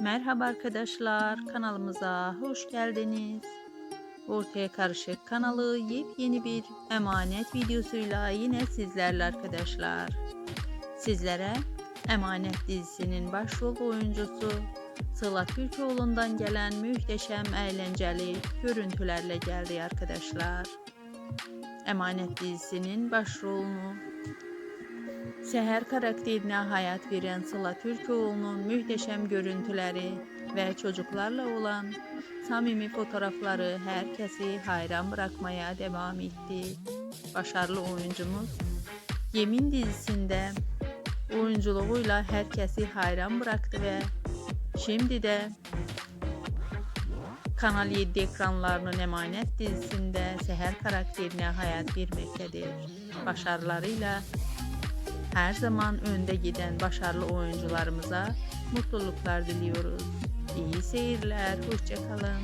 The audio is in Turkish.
Merhaba arkadaşlar, kanalımıza hoş geldiniz. Ortaya Karışık kanalı yepyeni bir emanet videosuyla yine sizlerle arkadaşlar. Sizlere Emanet dizisinin başrol oyuncusu Sıla Türkoğlu'ndan gelen muhteşem eğlenceli görüntülerle geldi arkadaşlar. Emanet dizisinin başrolunu Seher karakterine hayat veren Sıla Türkoğlu'nun muhteşem görüntüleri ve çocuklarla olan samimi fotoğrafları herkesi hayran bırakmaya devam etti. Başarılı oyuncumuz Yemin dizisinde oyunculuğuyla herkesi hayran bıraktı ve şimdi de Kanal 7 ekranlarının emanet dizisinde Seher karakterine hayat vermektedir. Başarılarıyla her zaman önde giden başarılı oyuncularımıza mutluluklar diliyoruz. İyi seyirler, hoşçakalın.